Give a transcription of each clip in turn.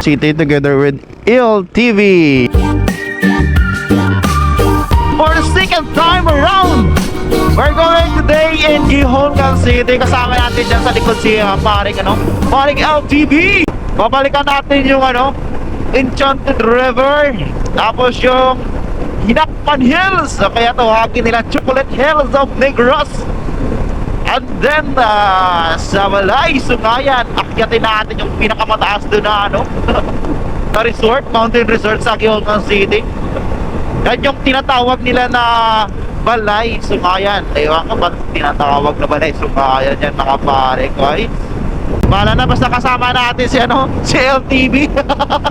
City together with TV. For the second time around, we're going today in Gihongan City. Kasama natin dyan sa likod si uh, paring, ano, paring LTV. Babalikan natin yung ano, Enchanted River. Tapos yung Hinakpan Hills. O Kaya tawagin nila Chocolate Hills of Negros. And then, uh, sa Malay, Sungayan, akyatin natin yung pinakamataas doon na ano, na resort, mountain resort sa Gihongan City. Yan yung tinatawag nila na Balay Sungayan. Ewan ko ba't tinatawag na Balay Sungayan yan mga pare ko ay. Na basta kasama natin si ano, si LTV.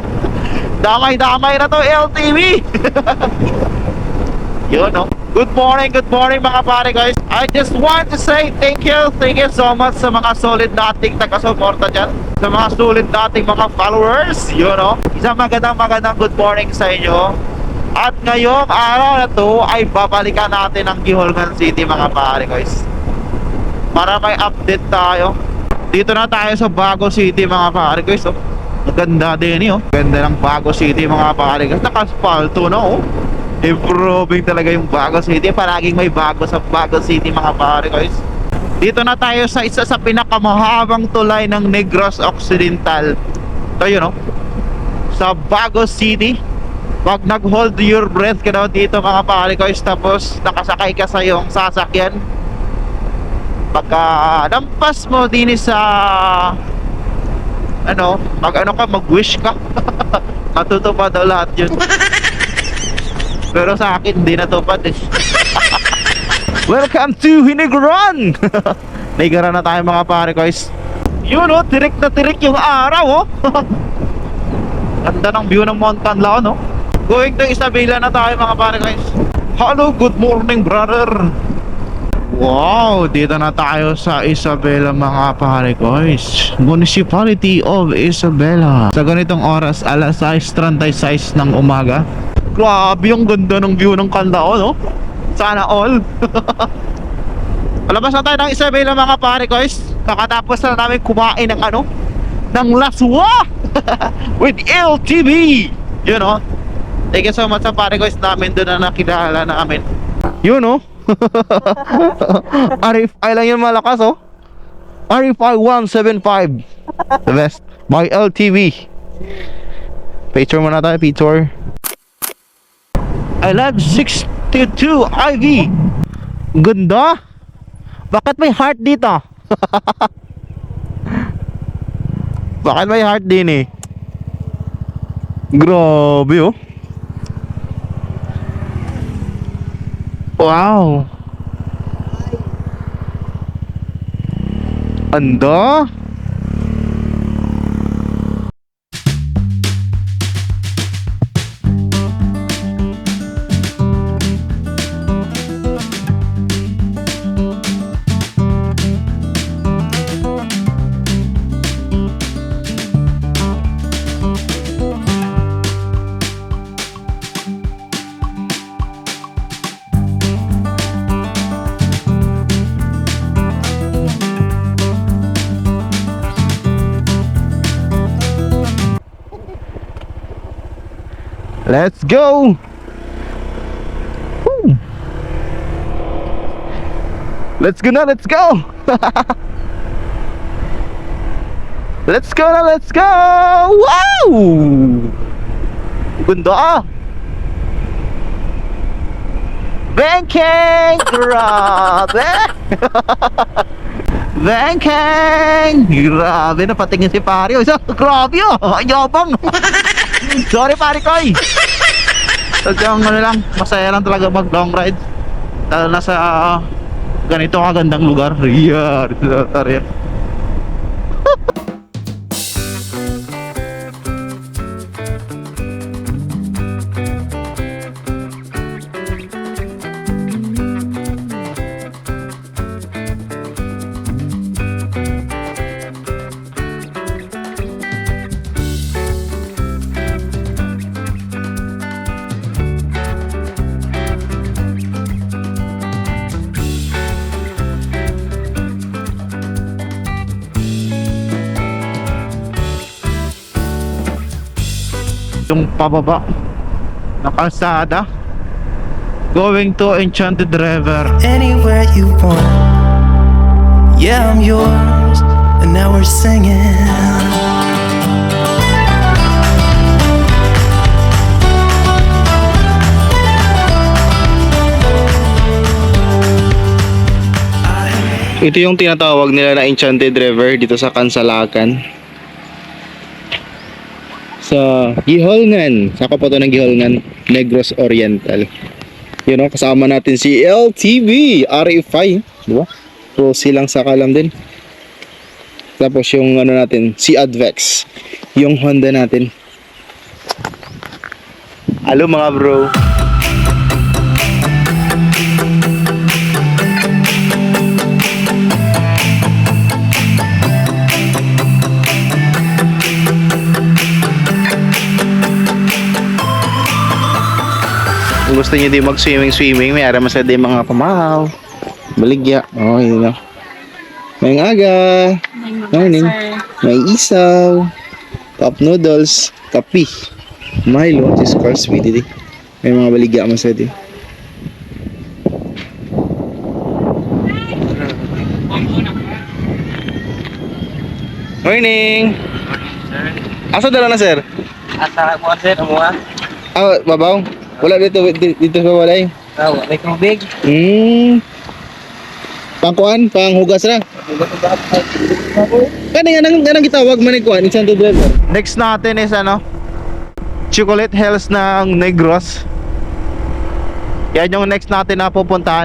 Damay-damay na to LTV. Yun no. Good morning, good morning mga pare guys. I just want to say thank you, thank you so much sa mga solid nating taga-suporta dyan. Sa mga solid nating mga followers, you know. Isang magandang magandang good morning sa inyo. At ngayong araw na to ay babalikan natin ang Giholgan City mga pare guys. Para may update tayo. Dito na tayo sa Bago City mga pare guys. Oh. Ang ganda din eh, oh. Ganda ng Bago City mga pare guys. Naka-asphalto na oh. Improving talaga yung Bago City. Palaging may bago sa Bago City mga pare guys. Dito na tayo sa isa sa pinakamahabang tulay ng Negros Occidental. Ito yun oh. Sa Bago City. Pag nag-hold your breath ka daw dito mga pare guys tapos nakasakay ka sa iyong sasakyan pagka lampas mo din sa ano, mag ano ka, mag-wish ka matutupad daw lahat yun pero sa akin hindi natupad eh. Welcome to Hinigran! Naigaran na tayo mga pare guys. Yun oh, tirik na tirik yung araw oh. Ganda ng view ng Montan Lao no? Going to Isabela na tayo mga pare guys. Hello, good morning brother. Wow, dito na tayo sa Isabela mga pare guys. Municipality of Isabela. Sa ganitong oras, alas 6.36 ng umaga Grabe yung ganda ng view ng Candao no Sana all. Palabas na tayo ng Isabela mga pare guys. Kakatapos na namin kumain ng ano Ng laswa With LTV You know Thank you so much sa pare guys. Namin doon na nakilala namin. Yun oh. RFI lang yun malakas oh. RFI 175 The best. By LTV Picture muna tayo picture I love 62 IV Ganda. Bakit may heart dito? Bakit may heart din eh? Grabe oh. Wow. Anda Let's go! Woo! Let's go na, let's go! let's go na, let's go! Wow! Ganda ah! Bangkang! Grabe! Bangkang! Grabe, napatingin si pare. Isa, grabe ah! Yabang! Sorry pare koy. Sadyang ano lang, masaya lang talaga mag long ride. Lalo na sa ah, ganito kagandang lugar. Yeah, dito sa Yung pababa na kalsada. Going to Enchanted River. anywhere you want. Yeah, I'm yours, and now we're singing. Ito yung tinatawag nila na Enchanted River dito sa Kansalakan. Sa Giholngan. Sa kapato ng Giholngan, Negros Oriental. Yun o, kasama natin si LTV, RFI. Di ba? So, silang sakalam din. Tapos yung ano natin, si Advex. Yung Honda natin. Halo mga bro. Gusto niyo din mag-swimming-swimming, may araw masada yung mga pamahaw. Baligya. Oh, yun lang. May aga. Morning. May isaw. Cup noodles. Kapi. Milo. Just call sweetie. May mga baligya masada. Morning. Asa dala na sir? Asa mo sir, mo ah. Ah, babaw. Wala dito dito, dito sa walay. Ah, may tubig. Hmm. Pangkuan, panghugas ra. Kani nga nang nang gitawag man ni kuan, isang driver. Next natin is ano? Chocolate Hills ng Negros. Yan yung next natin na pupuntahan.